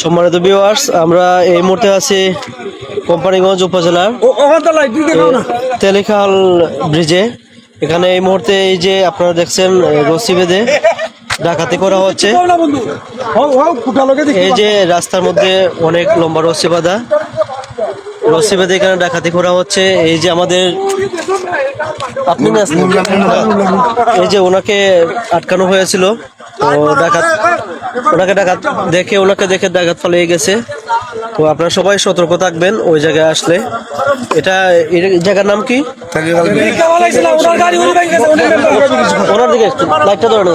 সম্মানিত ভিউয়ার্স আমরা এই মুহূর্তে আছি কোম্পানিগঞ্জ উপজেলার তেলিখাল ব্রিজে। এখানে এই মুহূর্তে এই যে আপনারা দেখছেন রশি বেঁধে ডাকাতি করা হচ্ছে। এই যে রাস্তার মধ্যে অনেক লম্বা রশি বাঁধা। রশি বেঁধে এখানে ডাকাতি করা হচ্ছে। এই যে আমাদের আপনি এই যে ওনাকে আটকানো হয়েছিল। তো ডাকাত ওনাকে ডাকাত দেখে, ওনাকে দেখে ডাকাত ফলে গেছে। তো আপনারা সবাই সতর্ক থাকবেন ওই জায়গায় আসলে। এটা জায়গার নাম কি? ওনার দিকে লাইটটা ধরে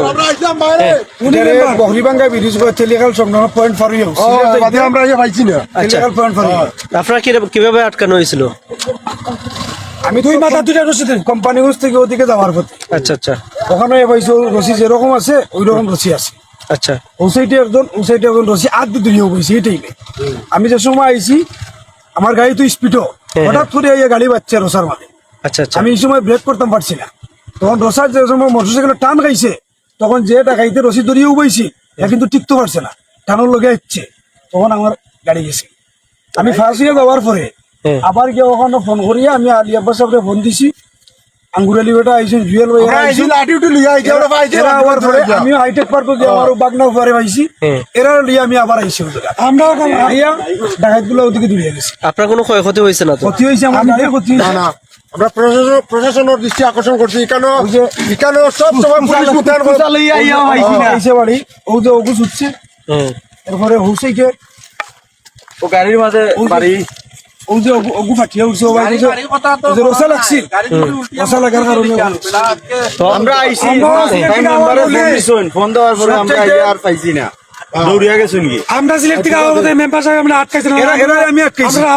পয়েন্ট ফারি আপনারা কীভাবে আটকানো হয়েছিল? আমি দুই মাথা দুইটা রসি কোম্পানি হাউস থেকে ওদিকে যাওয়ার পথে। আচ্ছা আচ্ছা। ওখানে পাইছো রসি যেরকম আছে ওই রকম রসি আছে। আচ্ছা। ও সাইডে একজন ও সাইডে একজন রসি আট দিয়ে দুনিয়া বইছি এই টাইমে আমি যে সময় আইছি আমার গাড়ি তো স্পিডও। হ্যাঁ। হঠাৎ করে এই গাড়ি বাচ্চা রসার মাঝে। আচ্ছা আচ্ছা। আমি এই সময় ব্রেক করতাম পারছি না। তখন রসার যে সময় মোটরসাইকেল টান খাইছে তখন যে ডাকাইতে রসি দড়িয়ে উবাইছি এ কিন্তু টিকতে পারছে না। টানোর লগে আসছে তখন আমার গাড়ি গেছে। আমি ফার্স্ট ইয়ার যাওয়ার পরে হ্যাঁ। আবার গিয়ে ওখানে ফোন করিয়া আমি আলী আব্বাস সাহেবকে ফোন দিছি আঙ্গুর আলী বেটা আইসেন জুয়েল ভাই এরা আবার পরে আমি হাইটেক পার্ক গিয়ে আমার বাগনা পরে পাইছি। হ্যাঁ। এরা লিয়ে আমি আবার আইসি আমরা আইয়া ডাকাতগুলো ওদিকে দূরে গেছি। আপনার কোনো ক্ষয়ক্ষতি হয়েছে না তো? ক্ষতি হয়েছে আমার গাড়ির ক্ষতি না। না আমরা প্রশাসন প্রশাসনের দৃষ্টি আকর্ষণ করছি এখানে এখানে সব সময় পুলিশ মোতায়েন করে- আইসে বাড়ি ও যে ওগু ছুটছে হ্যাঁ এরপরে হৌসেকে ও গাড়ির মাঝে বাড়ি ও যে ওগু ফাটিয়ে উঠছে ভাই যে যে রসা লাগছিল। রসা লাগার কারণে। আমরা আইছি। ফোন দিছেন। ফোন দেওয়ার পরে আমরা আইয়া আর পাইছি না। দৌড়িয়া গেছেন কি? আমরা সিলেক্ট থেকে আওয়াজ মেম্বার সাহেব আমরা আটকাইছি না এরা এরা আমি আটকাইছি। না।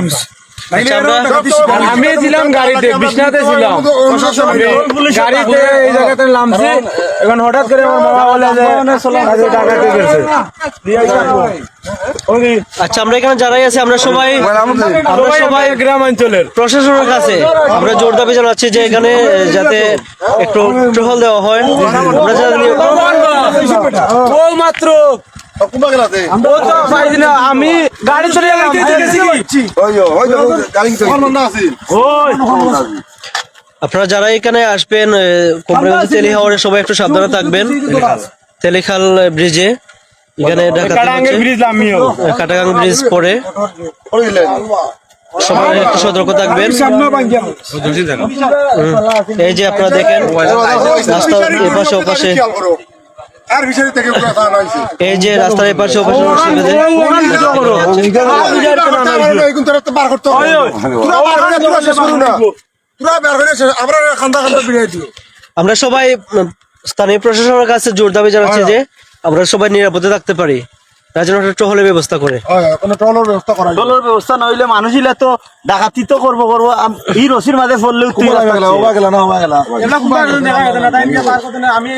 আমরা আচ্ছা আমি ছিলাম গাড়িতে। বিছনাতে ছিলাম। গাড়িতে এই জায়গাতে নামছি। এখন হঠাৎ করে আমার মামা বলে যে আজকে ডাকাতি গেছে আচ্ছা আমরা এখানে যারাই আছি আমরা সবাই আমরা সবাই গ্রাম অঞ্চলের প্রশাসনের কাছে আমরা জোর দাবি জানাচ্ছি যে এখানে যাতে একটু টহল দেওয়া হয়। আমরা যাতে মাত্র আমি গাড়ি চলে আপনারা যারা এখানে আসবেন কোম্পানি তেলি হাওয়ারে সবাই একটু সাবধানে থাকবেন তেলিখাল ব্রিজে এখানে কাটাগাং ব্রিজ পরে সবাই একটু সতর্ক থাকবেন এই যে আপনারা দেখেন রাস্তার এপাশে ওপাশে পুরো এই যে রাস্তার এপাশে ওপাশে করতে বার না শেষ আমরা খান্দা খান্দা বিড়াই দিও আমরা সবাই স্থানীয় প্রশাসনের কাছে জোর দাবি জানাচ্ছি যে আমরা সবাই নিরাপদে থাকতে পারি। তার জন্য একটা টহলের ব্যবস্থা করে। টহলের ট্রলের ব্যবস্থা করা ব্যবস্থা নইলে মানুষ ইলে তো ডাকাতি তো করব করব। আম- এই রসির মাঝে পড়লেও তুই গেলা না গেলা আমি